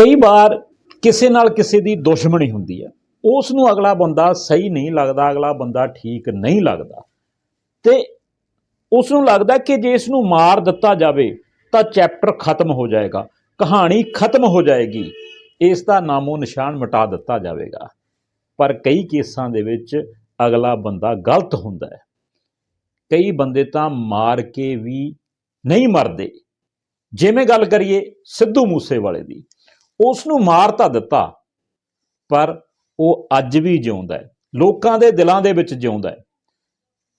ਕਈ ਵਾਰ ਕਿਸੇ ਨਾਲ ਕਿਸੇ ਦੀ ਦੁਸ਼ਮਣੀ ਹੁੰਦੀ ਹੈ। ਉਸ ਨੂੰ ਅਗਲਾ ਬੰਦਾ ਸਹੀ ਨਹੀਂ ਲੱਗਦਾ, ਅਗਲਾ ਬੰਦਾ ਠੀਕ ਨਹੀਂ ਲੱਗਦਾ। ਤੇ ਉਸ ਨੂੰ ਲੱਗਦਾ ਕਿ ਜੇ ਇਸ ਨੂੰ ਮਾਰ ਦਿੱਤਾ ਜਾਵੇ ਤਾਂ ਚੈਪਟਰ ਖਤਮ ਹੋ ਜਾਏਗਾ, ਕਹਾਣੀ ਖਤਮ ਹੋ ਜਾਏਗੀ। ਇਸ ਦਾ ਨਾਮੋ ਨਿਸ਼ਾਨ ਮਿਟਾ ਦਿੱਤਾ ਜਾਵੇਗਾ। ਪਰ ਕਈ ਕੇਸਾਂ ਦੇ ਵਿੱਚ ਅਗਲਾ ਬੰਦਾ ਗਲਤ ਹੁੰਦਾ ਹੈ। ਕਈ ਬੰਦੇ ਤਾਂ ਮਾਰ ਕੇ ਵੀ ਨਹੀਂ ਮਰਦੇ। ਜਿਵੇਂ ਗੱਲ ਕਰੀਏ ਸਿੱਧੂ ਮੂਸੇਵਾਲੇ ਦੀ ਉਸ ਨੂੰ ਮਾਰ ਤਾਂ ਦਿੱਤਾ, ਪਰ ਉਹ ਅੱਜ ਵੀ ਜਿਉਂਦਾ ਹੈ, ਲੋਕਾਂ ਦੇ ਦਿਲਾਂ ਦੇ ਵਿੱਚ ਜਿਉਂਦਾ ਹੈ।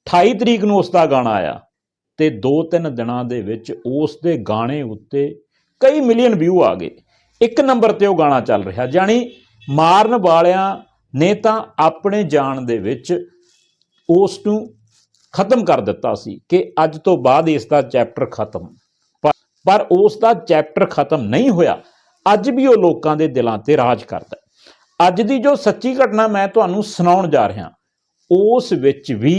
28 ਤਰੀਕ ਨੂੰ ਉਸ ਦਾ ਗਾਣਾ ਆਇਆ ਤੇ 2-3 ਦਿਨਾਂ ਦੇ ਵਿੱਚ ਉਸ ਦੇ ਗਾਣੇ ਉੱਤੇ ਕਈ ਮਿਲੀਅਨ ਵਿਊ ਆ ਗਏ। ਇੱਕ ਨੰਬਰ ਤੇ ਉਹ ਗਾਣਾ ਚੱਲ ਰਿਹਾ ਜਾਨੀ ਮਾਰਨ ਵਾਲਿਆਂ ਨੇ ਤਾਂ ਆਪਣੇ ਜਾਣ ਦੇ ਵਿੱਚ ਉਸ ਨੂੰ ਖਤਮ ਕਰ ਦਿੱਤਾ ਸੀ ਕਿ ਅੱਜ ਤੋਂ ਬਾਅਦ ਇਸ ਦਾ ਚੈਪਟਰ ਖਤਮ। ਪਰ- ਪਰ ਉਸ ਦਾ ਚੈਪਟਰ ਖਤਮ ਨਹੀਂ ਹੋਇਆ। ਅੱਜ ਵੀ ਉਹ ਲੋਕਾਂ ਦੇ ਦਿਲਾਂ ਤੇ ਰਾਜ ਕਰਦਾ ਅੱਜ ਦੀ ਜੋ ਸੱਚੀ ਘਟਨਾ ਮੈਂ ਤੁਹਾਨੂੰ ਸੁਣਾਉਣ ਜਾ ਰਿਹਾ, ਉਸ ਵਿੱਚ ਵੀ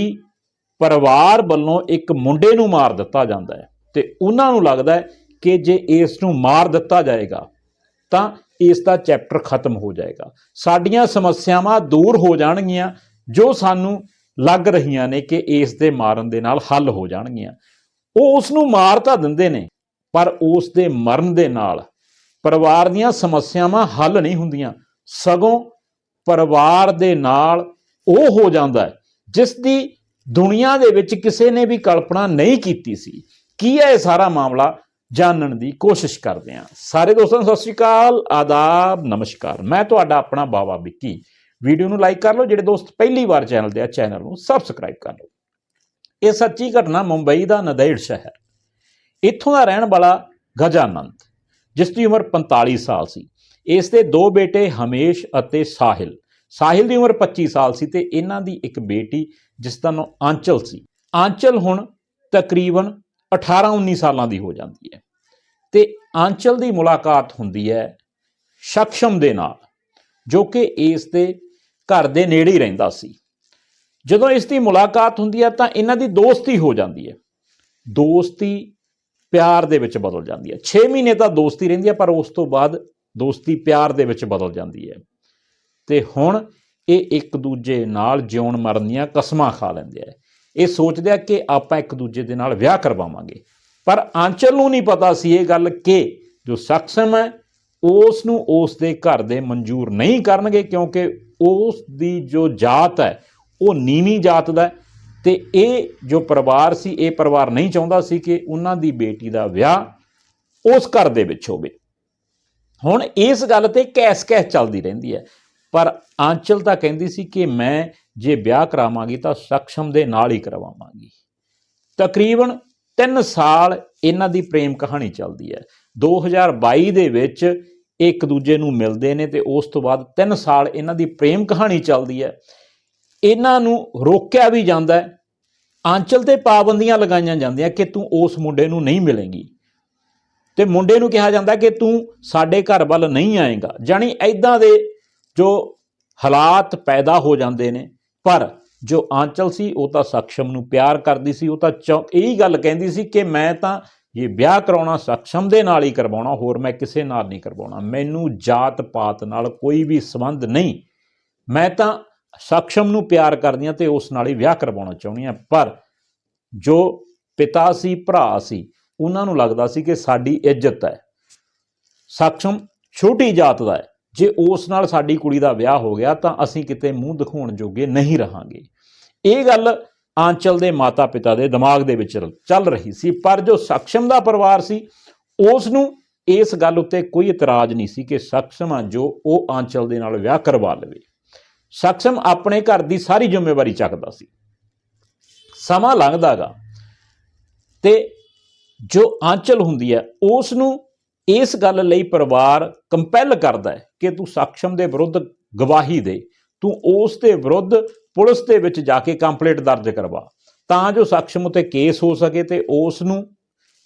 ਪਰਿਵਾਰ ਵੱਲੋਂ ਇੱਕ ਮੁੰਡੇ ਨੂੰ ਮਾਰ ਦਿੱਤਾ ਜਾਂਦਾ ਹੈ ਤੇ ਉਹਨਾਂ ਨੂੰ ਲੱਗਦਾ ਹੈ ਕਿ ਜੇ ਇਸ ਨੂੰ ਮਾਰ ਦਿੱਤਾ ਜਾਏਗਾ, ਤਾਂ ਇਸ ਦਾ ਚੈਪਟਰ ਖਤਮ ਹੋ ਜਾਏਗਾ। ਸਾਡੀਆਂ ਸਮੱਸਿਆਵਾਂ ਦੂਰ ਹੋ ਜਾਣਗੀਆਂ, ਜੋ ਸਾਨੂੰ ਲੱਗ ਰਹੀਆਂ ਨੇ ਕਿ ਇਸ ਦੇ ਮਾਰਨ ਦੇ ਨਾਲ ਹੱਲ ਹੋ ਜਾਣਗੀਆਂ। ਉਹ ਉਸ ਨੂੰ ਮਾਰ ਤਾਂ ਦਿੰਦੇ ਨੇ, ਪਰ ਉਸ ਦੇ ਮਰਨ ਦੇ ਨਾਲ ਪਰਿਵਾਰ ਦੀਆਂ ਸਮੱਸਿਆਵਾਂ ਹੱਲ ਨਹੀਂ ਹੁੰਦੀਆਂ। ਸਗੋਂ ਪਰਿਵਾਰ ਦੇ ਨਾਲ ਉਹ ਹੋ ਜਾਂਦਾ ਹੈ, ਜਿਸ ਦੀ ਦੁਨੀਆ ਦੇ ਵਿੱਚ ਕਿਸੇ ਨੇ ਵੀ ਕਲਪਨਾ ਨਹੀਂ ਕੀਤੀ ਸੀ। ਕੀ ਹੈ ਇਹ ਸਾਰਾ ਮਾਮਲਾ? ਜਾਣਨ ਦੀ ਕੋਸ਼ਿਸ਼ ਕਰਦੇ ਹਾਂ। ਸਾਰੇ ਦੋਸਤਾਂ ਨੂੰ ਸਤਿ ਸ਼੍ਰੀ ਅਕਾਲ, ਆਦਾਬ, ਨਮਸਕਾਰ। ਮੈਂ ਤੁਹਾਡਾ ਆਪਣਾ ਬਾਵਾ ਵਿੱਕੀ। ਵੀਡੀਓ ਨੂੰ ਲਾਈਕ ਕਰ ਲਓ, ਜਿਹੜੇ ਦੋਸਤ ਪਹਿਲੀ ਵਾਰ ਚੈਨਲ ਤੇ ਆ, ਚੈਨਲ ਨੂੰ ਸਬਸਕ੍ਰਾਈਬ ਕਰ ਲਓ। ਇਹ ਸੱਚੀ ਘਟਨਾ ਮੁੰਬਈ ਦਾ ਨਦੇੜ ਸ਼ਹਿਰ। ਇੱਥੋਂ ਦਾ ਰਹਿਣ ਵਾਲਾ ਗਜਾਨੰਦ। ਜਿਸ ਦੀ ਉਮਰ 45 ਸਾਲ ਸੀ। ਇਸ ਦੇ ਦੋ ਬੇਟੇ ਹਮੇਸ਼ ਅਤੇ ਸਾਹਿਲ। ਸਾਹਿਲ ਦੀ ਉਮਰ 25 ਸਾਲ ਸੀ ਤੇ ਇਹਨਾਂ ਦੀ ਇੱਕ ਬੇਟੀ, ਜਿਸ ਦਾ ਨਾਮ ਆਂਚਲ ਸੀ। ਆਂਚਲ ਹੁਣ ਤਕਰੀਬਨ 18-19 ਸਾਲਾਂ ਦੀ ਹੋ ਜਾਂਦੀ ਹੈ। ਤੇ ਆਂਚਲ ਦੀ ਮੁਲਾਕਾਤ ਹੁੰਦੀ ਹੈ ਸ਼ਕਸ਼ਮ ਦੇ ਨਾਲ, ਜੋ ਕਿ ਇਸ ਦੇ ਘਰ ਦੇ ਨੇੜੇ ਹੀ ਰਹਿੰਦਾ ਸੀ। ਜਦੋਂ ਇਸ ਦੀ ਮੁਲਾਕਾਤ ਹੁੰਦੀ ਹੈ ਤਾਂ ਇਹਨਾਂ ਦੀ ਦੋਸਤੀ ਹੋ ਜਾਂਦੀ ਹੈ। ਦੋਸਤੀ ਪਿਆਰ ਦੇ ਵਿੱਚ ਬਦਲ ਜਾਂਦੀ ਹੈ। 6 ਮਹੀਨੇ ਤਾਂ ਦੋਸਤੀ ਰਹਿੰਦੀ ਹੈ, ਪਰ ਉਸ ਤੋਂ ਬਾਅਦ ਦੋਸਤੀ ਪਿਆਰ ਦੇ ਵਿੱਚ ਬਦਲ ਜਾਂਦੀ ਹੈ। ਤੇ ਹੁਣ ਇਹ ਇੱਕ ਦੂਜੇ ਨਾਲ ਜਿਉਣ ਮਰਨ ਦੀਆਂ ਕਸਮਾਂ ਖਾ ਲੈਂਦੇ ਆ। ਇਹ ਸੋਚਦੇ ਆ ਕਿ ਆਪਾਂ ਇੱਕ ਦੂਜੇ ਦੇ ਨਾਲ ਵਿਆਹ ਕਰਵਾਵਾਂਗੇ। ਪਰ ਆਂਚਲ ਨੂੰ ਨਹੀਂ ਪਤਾ ਸੀ ਇਹ ਗੱਲ ਕਿ ਜੋ ਸਖਸ਼ਮ ਹੈ, ਉਸ ਨੂੰ ਉਸ ਦੇ ਘਰ ਦੇ ਮਨਜ਼ੂਰ ਨਹੀਂ ਕਰਨਗੇ ਕਿਉਂਕਿ ਉਸ ਦੀ ਜੋ ਜਾਤ ਹੈ, ਉਹ ਨੀਵੀਂ ਜਾਤ ਦਾ ਤੇ ਇਹ ਜੋ ਪਰਿਵਾਰ ਸੀ, ਇਹ ਪਰਿਵਾਰ ਨਹੀਂ ਚਾਹੁੰਦਾ ਸੀ ਕਿ ਉਹਨਾਂ ਦੀ ਬੇਟੀ ਦਾ ਵਿਆਹ ਉਸ ਘਰ ਦੇ ਵਿੱਚ ਹੋਵੇ। ਹੁਣ ਇਸ ਗੱਲ ਤੇ ਕੈਸ ਕੈਸ ਚੱਲਦੀ ਰਹਿੰਦੀ ਹੈ। ਪਰ ਆਂਚਲ ਤਾਂ ਕਹਿੰਦੀ ਸੀ ਕਿ ਮੈਂ ਜੇ ਵਿਆਹ ਕਰਾਵਾਂਗੀ ਤਾਂ ਸਖਸ਼ਮ ਦੇ ਨਾਲ ਹੀ ਕਰਵਾਵਾਂਗੀ। ਤਕਰੀਬਨ 3 ਸਾਲ ਇਹਨਾਂ ਦੀ ਪ੍ਰੇਮ ਕਹਾਣੀ ਚੱਲਦੀ ਹੈ। 2022 ਦੇ ਵਿੱਚ ਇੱਕ ਦੂਜੇ ਨੂੰ ਮਿਲਦੇ ਨੇ ਤੇ ਉਸ ਤੋਂ ਬਾਅਦ 3 ਸਾਲ ਇਹਨਾਂ ਦੀ ਪ੍ਰੇਮ ਕਹਾਣੀ ਚੱਲਦੀ ਹੈ। ਇਹਨਾਂ ਨੂੰ ਰੋਕਿਆ ਵੀ ਜਾਂਦਾ ਹੈ। ਆਂਚਲ ਤੇ ਪਾਬੰਦੀਆਂ ਲਗਾਈਆਂ ਜਾਂਦੀਆਂ ਕਿ ਤੂੰ ਉਸ ਮੁੰਡੇ ਨੂੰ ਨਹੀਂ ਮਿਲੇਂਗੀ। ਤੇ ਮੁੰਡੇ ਨੂੰ ਕਿਹਾ ਜਾਂਦਾ ਕਿ ਤੂੰ ਸਾਡੇ ਘਰ ਵੱਲ ਨਹੀਂ ਆਏਗਾ। ਜਾਨੀ ਐਦਾਂ ਦੇ ਜੋ ਹਾਲਾਤ ਪੈਦਾ ਹੋ ਜਾਂਦੇ ਨੇ, ਪਰ ਜੋ ਆਂਚਲ ਸੀ, ਉਹ ਤਾਂ ਸਖਸ਼ਮ ਨੂੰ ਪਿਆਰ ਕਰਦੀ ਸੀ। ਉਹ ਤਾਂ ਚੌ- ਇਹੀ ਗੱਲ ਕਹਿੰਦੀ ਸੀ ਕਿ ਮੈਂ ਤਾਂ ਇਹ ਵਿਆਹ ਕਰਾਉਣਾ ਸਖਸ਼ਮ ਦੇ ਨਾਲ ਹੀ ਕਰਵਾਉਣਾ, ਹੋਰ ਮੈਂ ਕਿਸੇ ਨਾਲ ਨਹੀਂ ਕਰਵਾਉਣਾ। ਮੈਨੂੰ ਜਾਤ ਪਾਤ ਨਾਲ ਕੋਈ ਵੀ ਸੰਬੰਧ ਨਹੀਂ। ਮੈਂ ਤਾਂ ਸਖਸ਼ਮ ਨੂੰ ਪਿਆਰ ਕਰਦੀਆਂ ਹਾਂ ਤੇ ਉਸ ਨਾਲ ਹੀ ਵਿਆਹ ਕਰਵਾਉਣਾ ਚਾਹੁੰਦੀ ਹਾਂ ਪਰ ਜੋ ਪਿਤਾ ਸੀ, ਭਰਾ ਸੀ, ਉਹਨਾਂ ਨੂੰ ਲੱਗਦਾ ਸੀ ਕਿ ਸਾਡੀ ਇੱਜ਼ਤ ਹੈ। ਸਖਸ਼ਮ ਛੋਟੀ ਜਾਤ ਦਾ ਹੈ। ਜੇ ਉਸ ਨਾਲ ਸਾਡੀ ਕੁੜੀ ਦਾ ਵਿਆਹ ਹੋ ਗਿਆ ਤਾਂ ਅਸੀਂ ਕਿਤੇ ਮੂੰਹ ਦਿਖਾਉਣ ਜੋਗੇ ਨਹੀਂ ਰਹਾਂਗੇ। ਇਹ ਗੱਲ ਆਂਚਲ ਦੇ ਮਾਤਾ-ਪਿਤਾ ਦੇ ਦਿਮਾਗ ਦੇ ਵਿੱਚ ਚੱਲ ਰਹੀ ਸੀ। ਪਰ ਜੋ ਸਖਸ਼ਮ ਦਾ ਪਰਿਵਾਰ ਸੀ, ਉਸ ਨੂੰ ਇਸ ਗੱਲ ਉੱਤੇ ਕੋਈ ਇਤਰਾਜ਼ ਨਹੀਂ ਸੀ ਕਿ ਸਖਸ਼ਮ ਆ ਜੋ ਉਹ ਆਂਚਲ ਦੇ ਨਾਲ ਵਿਆਹ ਕਰਵਾ ਲਵੇ। ਸਖਸ਼ਮ ਆਪਣੇ ਘਰ ਦੀ ਸਾਰੀ ਜ਼ਿੰਮੇਵਾਰੀ ਚੱਕਦਾ ਸੀ। ਸਮਾਂ ਲੰਘਦਾਗਾ ਤੇ ਜੋ ਆਂਚਲ ਹੁੰਦੀ ਹੈ ਉਸ ਨੂੰ ਇਸ ਗੱਲ ਲਈ ਪਰਿਵਾਰ ਕੰਪੈਲ ਕਰਦਾ ਹੈ ਕਿ ਤੂੰ ਸਖਸ਼ਮ ਦੇ ਵਿਰੁੱਧ ਗਵਾਹੀ ਦੇ, ਤੂੰ ਉਸ ਦੇ ਵਿਰੁੱਧ ਪੁਲਿਸ ਦੇ ਵਿੱਚ ਜਾ ਕੇ ਕੰਪਲੇਂਟ ਦਰਜ ਕਰਵਾ, ਤਾਂ ਜੋ ਸਖਸ਼ਮ ਉਤੇ ਕੇਸ ਹੋ ਸਕੇ ਤੇ ਉਸ ਨੂੰ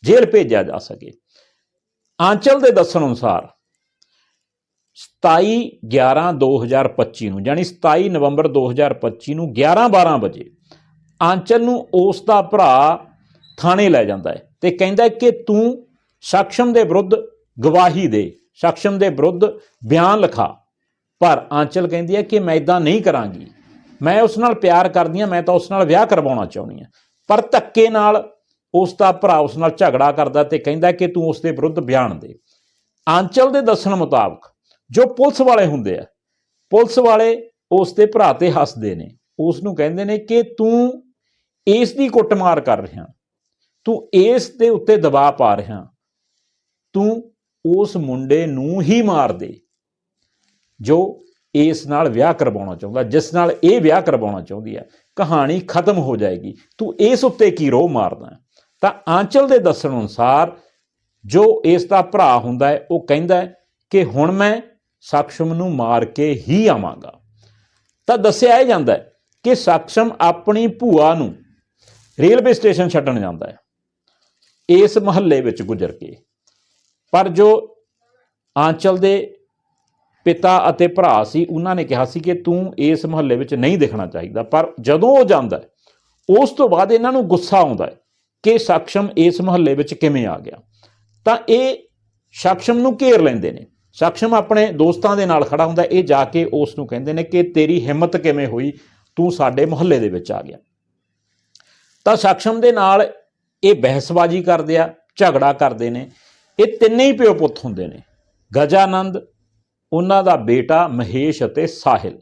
ਜੇਲ੍ਹ ਭੇਜਿਆ ਜਾ ਸਕੇ। ਆਂਚਲ ਦੇ ਦੱਸਣ ਅਨੁਸਾਰ 27 11 2025 ਨੂੰ ਯਾਨੀ 27 ਨਵੰਬਰ 2025 ਨੂੰ 11 12 ਵਜੇ ਆਂਚਲ ਨੂੰ ਉਸ ਦਾ ਭਰਾ ਥਾਣੇ ਲੈ ਜਾਂਦਾ ਹੈ ਤੇ ਕਹਿੰਦਾ ਕਿ ਤੂੰ ਸਖਸ਼ਮ ਦੇ ਵਿਰੁੱਧ ਗਵਾਹੀ ਦੇ ਸਕਸ਼ਮ ਦੇ ਵਿਰੁੱਧ ਬਿਆਨ ਲਿਖਾ। ਪਰ ਆਂਚਲ ਕਹਿੰਦੀ ਹੈ ਕਿ ਮੈਂ ਇਦਾਂ ਨਹੀਂ ਕਰਾਂਗੀ। ਮੈਂ ਉਸ ਨਾਲ ਪਿਆਰ ਕਰਦੀ ਹਾਂ, ਮੈਂ ਤਾਂ ਉਸ ਨਾਲ ਵਿਆਹ ਕਰਵਾਉਣਾ ਚਾਹੁੰਦੀ ਹਾਂ। ਪਰ ਧੱਕੇ ਨਾਲ ਉਸ ਦਾ ਭਰਾ ਉਸ ਨਾਲ ਝਗੜਾ ਕਰਦਾ ਤੇ ਕਹਿੰਦਾ ਕਿ ਤੂੰ ਉਸ ਦੇ ਵਿਰੁੱਧ ਬਿਆਨ ਦੇ। ਆਂਚਲ ਦੇ ਦੱਸਣ ਮੁਤਾਬਕ ਜੋ ਪੁਲਿਸ ਵਾਲੇ ਹੁੰਦੇ ਆ, ਪੁਲਿਸ ਵਾਲੇ ਉਸ ਦੇ ਭਰਾ ਤੇ ਹੱਸਦੇ ਨੇ। ਉਸ ਨੂੰ ਕਹਿੰਦੇ ਨੇ ਕਿ ਤੂੰ ਇਸ ਦੀ ਕੁੱਟਮਾਰ ਕਰ ਰਿਹਾ, ਤੂੰ ਇਸ ਦੇ ਉੱਤੇ ਦਬਾਅ ਪਾ ਰਿਹਾ, ਤੂੰ ਉਸ ਮੁੰਡੇ ਨੂੰ ਹੀ ਮਾਰ ਦੇ, ਜੋ ਇਸ ਨਾਲ ਵਿਆਹ ਕਰਵਾਉਣਾ ਚਾਹੁੰਦਾ, ਜਿਸ ਨਾਲ ਇਹ ਵਿਆਹ ਕਰਵਾਉਣਾ ਚਾਹੁੰਦੀ ਹੈ ਕਹਾਣੀ ਖਤਮ ਹੋ ਜਾਏਗੀ। ਤੂੰ ਇਸ ਉੱਤੇ ਕੀ ਰੋਹ ਮਾਰਦਾ? ਤਾਂ ਆਂਚਲ ਦੇ ਦੱਸਣ ਅਨੁਸਾਰ ਜੋ ਇਸ ਦਾ ਭਰਾ ਹੁੰਦਾ ਹੈ, ਉਹ ਕਹਿੰਦਾ ਕਿ ਹੁਣ ਮੈਂ ਸਕਸ਼ਮ ਨੂੰ ਮਾਰ ਕੇ ਹੀ ਆਵਾਂਗਾ। ਤਾਂ ਦੱਸਿਆ ਇਹ ਜਾਂਦਾ ਕਿ ਸਕਸ਼ਮ ਆਪਣੀ ਭੂਆ ਨੂੰ ਰੇਲਵੇ ਸਟੇਸ਼ਨ ਛੱਡਣ ਜਾਂਦਾ ਹੈ। ਇਸ ਮਹੱਲੇ ਵਿੱਚ ਗੁਜ਼ਰ ਕੇ। ਪਰ ਜੋ ਆਂਚਲ ਦੇ ਪਿਤਾ ਅਤੇ ਭਰਾ ਸੀ, ਉਹਨਾਂ ਨੇ ਕਿਹਾ ਸੀ ਕਿ ਤੂੰ ਇਸ ਮਹੱਲੇ ਵਿੱਚ ਨਹੀਂ ਦਿਖਣਾ ਚਾਹੀਦਾ। ਪਰ ਜਦੋਂ ਉਹ ਜਾਂਦਾ ਉਸ ਤੋਂ ਬਾਅਦ ਇਹਨਾਂ ਨੂੰ ਗੁੱਸਾ ਆਉਂਦਾ ਹੈ ਕਿ ਸਕਸ਼ਮ ਇਸ ਮਹੱਲੇ ਵਿੱਚ ਕਿਵੇਂ ਆ ਗਿਆ। ਤਾਂ ਇਹ ਸਕਸ਼ਮ ਨੂੰ ਘੇਰ ਲੈਂਦੇ ਨੇ। ਸਕਸ਼ਮ ਆਪਣੇ ਦੋਸਤਾਂ ਦੇ ਨਾਲ ਖੜਾ ਹੁੰਦਾ ਇਹ ਜਾ ਕੇ ਉਸ ਨੂੰ ਕਹਿੰਦੇ ਨੇ ਕਿ ਤੇਰੀ ਹਿੰਮਤ ਕਿਵੇਂ ਹੋਈ? ਤੂੰ ਸਾਡੇ ਮੁਹੱਲੇ ਦੇ ਵਿੱਚ ਆ ਗਿਆ। ਤਾਂ ਸਕਸ਼ਮ ਦੇ ਨਾਲ ਇਹ ਬਹਿਸਬਾਜ਼ੀ ਕਰਦੇ ਆ, ਝਗੜਾ ਕਰਦੇ ਨੇ। ਇਹ ਤਿੰਨੇ ਹੀ ਪਿਓ ਪੁੱਤ ਹੁੰਦੇ ਨੇ। ਗਜਾਨੰਦ, ਉਹਨਾਂ ਦਾ ਬੇਟਾ ਮਹੇਸ਼ ਅਤੇ ਸਾਹਿਲ।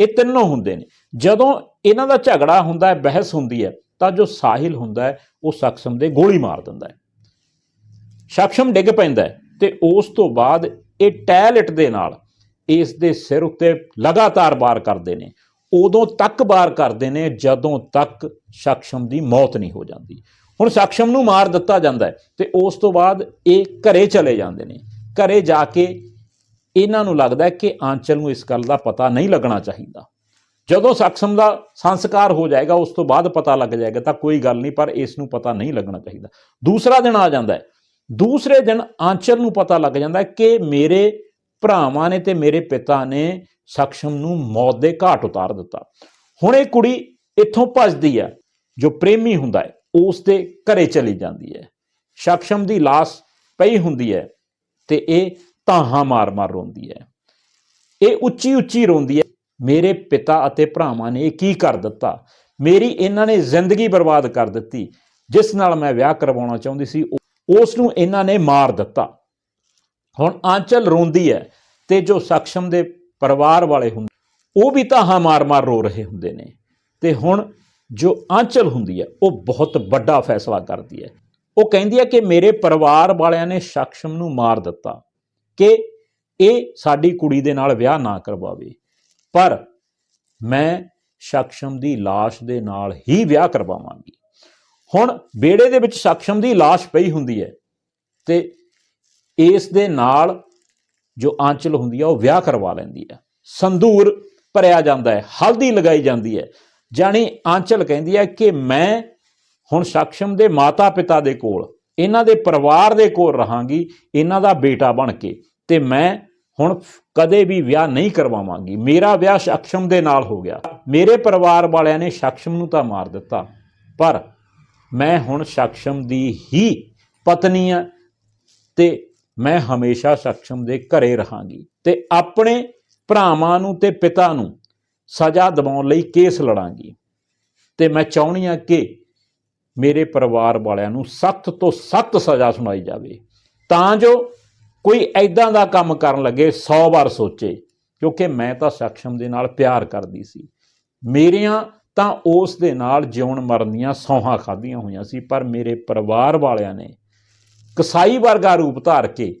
ਇਹ ਤਿੰਨੋਂ ਹੁੰਦੇ ਨੇ। ਜਦੋਂ ਇਹਨਾਂ ਦਾ ਝਗੜਾ ਹੁੰਦਾ ਹੈ, ਬਹਿਸ ਹੁੰਦੀ ਹੈ, ਤਾਂ ਜੋ ਸਾਹਿਲ ਹੁੰਦਾ ਹੈ, ਉਹ ਸਕਸ਼ਮ ਦੇ ਗੋਲੀ ਮਾਰ ਦਿੰਦਾ ਹੈ। ਸਕਸ਼ਮ ਡਿੱਗ ਪੈਂਦਾ ਹੈ ਤੇ ਉਸ ਤੋਂ ਬਾਅਦ ਇਹ ਟੈਲਟ ਦੇ ਨਾਲ ਇਸ ਦੇ ਸਿਰ ਉੱਤੇ ਲਗਾਤਾਰ ਵਾਰ ਕਰਦੇ ਨੇ। ਉਦੋਂ ਤੱਕ ਵਾਰ ਕਰਦੇ ਨੇ ਜਦੋਂ ਤੱਕ ਸਕਸ਼ਮ ਦੀ ਮੌਤ ਨਹੀਂ ਹੋ ਜਾਂਦੀ। ਹੁਣ ਸਕਸ਼ਮ ਨੂੰ ਮਾਰ ਦਿੱਤਾ ਜਾਂਦਾ ਹੈ ਤੇ ਉਸ ਤੋਂ ਬਾਅਦ ਇਹ ਘਰੇ ਚਲੇ ਜਾਂਦੇ ਨੇ। ਘਰੇ ਜਾ ਕੇ ਇਹਨਾਂ ਨੂੰ ਲੱਗਦਾ ਹੈ ਕਿ ਆਂਚਲ ਨੂੰ ਇਸ ਗੱਲ ਦਾ ਪਤਾ ਨਹੀਂ ਲੱਗਣਾ ਚਾਹੀਦਾ। ਜਦੋਂ ਸਕਸ਼ਮ ਦਾ ਸੰਸਕਾਰ ਹੋ ਜਾਏਗਾ, ਉਸ ਤੋਂ ਬਾਅਦ ਪਤਾ ਲੱਗ ਜਾਏਗਾ ਤਾਂ ਕੋਈ ਗੱਲ ਨਹੀਂ, ਪਰ ਇਸ ਨੂੰ ਪਤਾ ਨਹੀਂ ਲੱਗਣਾ ਚਾਹੀਦਾ। ਦੂਸਰਾ ਦਿਨ ਆ ਜਾਂਦਾ ਹੈ। ਦੂਸਰੇ ਦਿਨ ਆਂਚਲ ਨੂੰ ਪਤਾ ਲੱਗ ਜਾਂਦਾ ਕਿ ਮੇਰੇ ਭਰਾਵਾਂ ਨੇ ਤੇ ਮੇਰੇ ਪਿਤਾ ਨੇ ਸਕਸ਼ਮ ਨੂੰ ਮੌਤ ਦੇ ਘਾਟ ਉਤਾਰ ਦਿੱਤਾ। ਹੁਣ ਇਹ ਕੁੜੀ ਇੱਥੋਂ ਭੱਜਦੀ ਹੈ, ਜੋ ਪ੍ਰੇਮੀ ਹੁੰਦਾ ਹੈ, ਉਸ ਦੇ ਘਰੇ ਚਲੀ ਜਾਂਦੀ ਹੈ। ਸਕਸ਼ਮ ਦੀ ਲਾਸ਼ ਪਈ ਹੁੰਦੀ ਹੈ ਤੇ ਇਹ ਤਾਹਾਂ ਮਾਰ-ਮਾਰ ਰੋਂਦੀ ਹੈ। ਇਹ ਉੱਚੀ ਉੱਚੀ ਰੋਂਦੀ ਹੈ, ਮੇਰੇ ਪਿਤਾ ਅਤੇ ਭਰਾਵਾਂ ਨੇ ਇਹ ਕੀ ਕਰ ਦਿੱਤਾ? ਮੇਰੀ ਇਹਨਾਂ ਨੇ ਜ਼ਿੰਦਗੀ ਬਰਬਾਦ ਕਰ ਦਿੱਤੀ। ਜਿਸ ਨਾਲ ਮੈਂ ਵਿਆਹ ਕਰਵਾਉਣਾ ਚਾਹੁੰਦੀ ਸੀ ਉਹ- ਉਸ ਨੂੰ ਇਹਨਾਂ ਨੇ ਮਾਰ ਦਿੱਤਾ। ਹੁਣ ਆਂਚਲ ਰੋਂਦੀ ਹੈ ਤੇ ਜੋ ਸਕਸ਼ਮ ਦੇ ਪਰਿਵਾਰ ਵਾਲੇ ਹੁੰਦੇ ਉਹ ਵੀ ਤਾਂ ਹਾਂ ਮਾਰ-ਮਾਰ ਰੋ ਰਹੇ ਹੁੰਦੇ ਨੇ। ਤੇ ਹੁਣ ਜੋ ਆਂਚਲ ਹੁੰਦੀ ਹੈ, ਉਹ ਬਹੁਤ ਵੱਡਾ ਫੈਸਲਾ ਕਰਦੀ ਹੈ। ਉਹ ਕਹਿੰਦੀ ਹੈ ਕਿ ਮੇਰੇ ਪਰਿਵਾਰ ਵਾਲਿਆਂ ਨੇ ਸਕਸ਼ਮ ਨੂੰ ਮਾਰ ਦਿੱਤਾ ਕਿ ਇਹ ਸਾਡੀ ਕੁੜੀ ਦੇ ਨਾਲ ਵਿਆਹ ਨਾ ਕਰਵਾਵੇ। ਪਰ ਮੈਂ ਸਕਸ਼ਮ ਦੀ ਲਾਸ਼ ਦੇ ਨਾਲ ਹੀ ਵਿਆਹ ਕਰਵਾਵਾਂਗੀ। ਹੁਣ ਬੇੜੇ ਦੇ ਵਿੱਚ ਸਕਸ਼ਮ ਦੀ ਲਾਸ਼ ਪਈ ਹੁੰਦੀ ਹੈ ਤੇ ਇਸ ਦੇ ਨਾਲ ਜੋ ਆਂਚਲ ਹੁੰਦੀ ਹੈ ਉਹ ਵਿਆਹ ਕਰਵਾ ਲੈਂਦੀ ਹੈ। ਸੰਧੂਰ ਭਰਿਆ ਜਾਂਦਾ ਹੈ, ਹਲਦੀ ਲਗਾਈ ਜਾਂਦੀ ਹੈ। ਜਾਣੀ ਆਂਚਲ ਕਹਿੰਦੀ ਹੈ ਕਿ ਮੈਂ ਹੁਣ ਸਕਸ਼ਮ ਦੇ ਮਾਤਾ ਪਿਤਾ ਦੇ ਕੋਲ, ਇਹਨਾਂ ਦੇ ਪਰਿਵਾਰ ਦੇ ਕੋਲ ਰਹਾਂਗੀ, ਇਹਨਾਂ ਦਾ ਬੇਟਾ ਬਣ ਕੇ ਤੇ ਮੈਂ ਹੁਣ ਕਦੇ ਵੀ ਵਿਆਹ ਨਹੀਂ ਕਰਵਾਵਾਂਗੀ। ਮੇਰਾ ਵਿਆਹ ਸਕਸ਼ਮ ਦੇ ਨਾਲ ਹੋ ਗਿਆ। ਮੇਰੇ ਪਰਿਵਾਰ ਵਾਲਿਆਂ ਨੇ ਸਕਸ਼ਮ ਨੂੰ ਤਾਂ ਮਾਰ ਦਿੱਤਾ, ਪਰ ਮੈਂ ਹੁਣ ਸਕਸ਼ਮ ਦੀ ਹੀ ਪਤਨੀ ਆ ਤੇ ਮੈਂ ਹਮੇਸ਼ਾ ਸਕਸ਼ਮ ਦੇ ਘਰੇ ਰਹਾਂਗੀ ਤੇ ਆਪਣੇ ਭਰਾਵਾਂ ਨੂੰ ਤੇ ਪਿਤਾ ਨੂੰ ਸਜ਼ਾ ਦਿਵਾਉਣ ਲਈ ਕੇਸ ਲੜਾਂਗੀ। ਤੇ ਮੈਂ ਚਾਹੁੰਦੀ ਆ ਕਿ ਮੇਰੇ ਪਰਿਵਾਰ ਵਾਲਿਆਂ ਨੂੰ ਸਖਤ ਤੋਂ ਸਖਤ ਸਜ਼ਾ ਸੁਣਾਈ ਜਾਵੇ। ਤਾਂ ਜੋ ਕੋਈ ਐਦਾਂ ਦਾ ਕੰਮ ਕਰਨ ਲੱਗੇ 100 ਵਾਰ ਸੋਚੇ, ਕਿਉਂਕਿ ਮੈਂ ਤਾਂ ਸਕਸ਼ਮ ਦੇ ਨਾਲ ਪਿਆਰ ਕਰਦੀ ਸੀ। ਮੇਰੀਆਂ ਤਾਂ ਉਸ ਦੇ ਨਾਲ ਜਿਉਣ ਮਰਨ ਦੀਆਂ ਸੌਹਾਂ ਖਾਧੀਆਂ ਹੋਈਆਂ ਸੀ, ਪਰ ਮੇਰੇ ਪਰਿਵਾਰ ਵਾਲਿਆਂ ਨੇ ਕਸਾਈ ਵਰਗਾ ਰੂਪ ਧਾਰ ਕੇ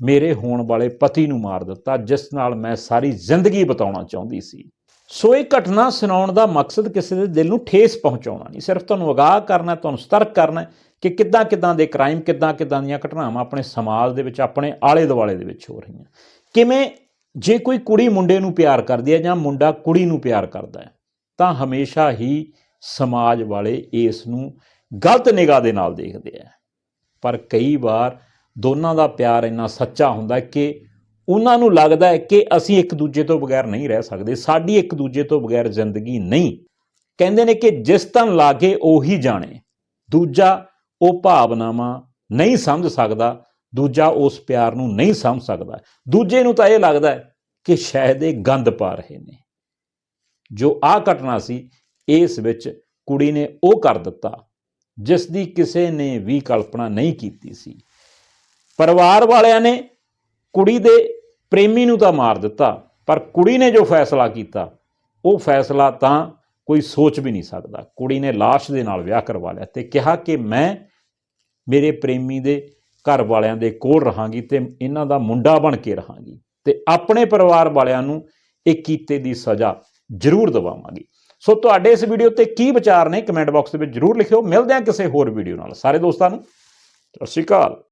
ਮੇਰੇ ਹੋਣ ਵਾਲੇ ਪਤੀ ਨੂੰ ਮਾਰ ਦਿੱਤਾ, ਜਿਸ ਨਾਲ ਮੈਂ ਸਾਰੀ ਜ਼ਿੰਦਗੀ ਬਿਤਾਉਣਾ ਚਾਹੁੰਦੀ ਸੀ। ਸੋ ਇਹ ਘਟਨਾ ਸੁਣਾਉਣ ਦਾ ਮਕਸਦ ਕਿਸੇ ਦੇ ਦਿਲ ਨੂੰ ਠੇਸ ਪਹੁੰਚਾਉਣਾ ਨਹੀਂ, ਸਿਰਫ ਤੁਹਾਨੂੰ ਅਗਾਹ ਕਰਨਾ, ਤੁਹਾਨੂੰ ਸਤਰਕ ਕਰਨਾ ਕਿ ਕਿੱਦਾਂ ਕਿੱਦਾਂ ਦੇ ਕ੍ਰਾਈਮ ਕਿੱਦਾਂ ਕਿੱਦਾਂ ਦੀਆਂ ਘਟਨਾਵਾਂ ਆਪਣੇ ਸਮਾਜ ਦੇ ਵਿੱਚ, ਆਪਣੇ ਆਲੇ ਦੁਆਲੇ ਦੇ ਵਿੱਚ ਹੋ ਰਹੀਆਂ। ਕਿਵੇਂ ਜੇ ਕੋਈ ਕੁੜੀ ਮੁੰਡੇ ਨੂੰ ਪਿਆਰ ਕਰਦੀ ਹੈ ਜਾਂ ਮੁੰਡਾ ਕੁੜੀ ਨੂੰ ਪਿਆਰ ਕਰਦਾ ਹੈ ਤਾਂ ਹਮੇਸ਼ਾ ਹੀ ਸਮਾਜ ਵਾਲੇ ਇਸ ਨੂੰ ਗਲਤ ਨਿਗਾਹ ਦੇ ਨਾਲ ਦੇਖਦੇ ਆ। ਪਰ ਕਈ ਵਾਰ ਦੋਨਾਂ ਦਾ ਪਿਆਰ ਇੰਨਾ ਸੱਚਾ ਹੁੰਦਾ ਕਿ ਉਹਨਾਂ ਨੂੰ ਲੱਗਦਾ ਹੈ ਕਿ ਅਸੀਂ ਇੱਕ ਦੂਜੇ ਤੋਂ ਬਗੈਰ ਨਹੀਂ ਰਹਿ ਸਕਦੇ, ਸਾਡੀ ਇੱਕ ਦੂਜੇ ਤੋਂ ਬਗੈਰ ਜ਼ਿੰਦਗੀ ਨਹੀਂ। ਕਹਿੰਦੇ ਨੇ ਕਿ ਜਿਸ ਤਨ ਲਾਗੇ ਉਹੀ ਜਾਣੇ, ਦੂਜਾ ਉਹ ਭਾਵਨਾਵਾਂ ਨਹੀਂ ਸਮਝ ਸਕਦਾ, ਦੂਜਾ ਉਸ ਪਿਆਰ ਨੂੰ ਨਹੀਂ ਸਮਝ ਸਕਦਾ। ਦੂਜੇ ਨੂੰ ਤਾਂ ਇਹ ਲੱਗਦਾ ਹੈ ਕਿ ਸ਼ਾਇਦ ਇਹ ਗੰਦ ਪਾ ਰਹੇ ਨੇ। ਜੋ ਆ ਘਟਨਾ ਸੀ, ਇਸ ਵਿੱਚ ਕੁੜੀ ਨੇ ਉਹ ਕਰ ਦਿੱਤਾ ਜਿਸ ਦੀ ਕਿਸੇ ਨੇ ਵੀ ਕਲਪਨਾ ਨਹੀਂ ਕੀਤੀ ਸੀ। ਪਰਿਵਾਰ ਵਾਲਿਆਂ ਨੇ ਕੁੜੀ ਦੇ ਪ੍ਰੇਮੀ ਨੂੰ ਤਾਂ ਮਾਰ ਦਿੱਤਾ, ਪਰ ਕੁੜੀ ਨੇ ਜੋ ਫੈਸਲਾ ਕੀਤਾ, ਉਹ ਫੈਸਲਾ ਤਾਂ ਕੋਈ ਸੋਚ ਵੀ ਨਹੀਂ ਸਕਦਾ। ਕੁੜੀ ਨੇ ਲਾਸ਼ ਦੇ ਨਾਲ ਵਿਆਹ ਕਰਵਾ ਲਿਆ ਤੇ ਕਿਹਾ ਕਿ ਮੈਂ ਮੇਰੇ ਪ੍ਰੇਮੀ ਦੇ ਘਰ ਵਾਲਿਆਂ ਦੇ ਕੋਲ ਰਹਾਂਗੀ ਤੇ ਇਹਨਾਂ ਦਾ ਮੁੰਡਾ ਬਣ ਕੇ ਰਹਾਂਗੀ ਤੇ ਆਪਣੇ ਪਰਿਵਾਰ ਵਾਲਿਆਂ ਨੂੰ ਇਹ ਕੀਤੇ ਦੀ ਸਜ਼ਾ ਜ਼ਰੂਰ ਦਵਾਵਾਂਗੀ। ਸੋ ਤੁਹਾਡੇ ਇਸ ਵੀਡੀਓ ਤੇ ਕੀ ਵਿਚਾਰ ਨੇ ਕਮੈਂਟ ਬਾਕਸ ਦੇ ਵਿੱਚ ਜ਼ਰੂਰ ਲਿਖਿਓ। ਮਿਲਦੇ ਹਾਂ ਕਿਸੇ ਹੋਰ ਵੀਡੀਓ ਨਾਲ। ਸਾਰੇ ਦੋਸਤਾਂ ਨੂੰ, ਸਤਿ ਸ਼੍ਰੀ ਅਕਾਲ।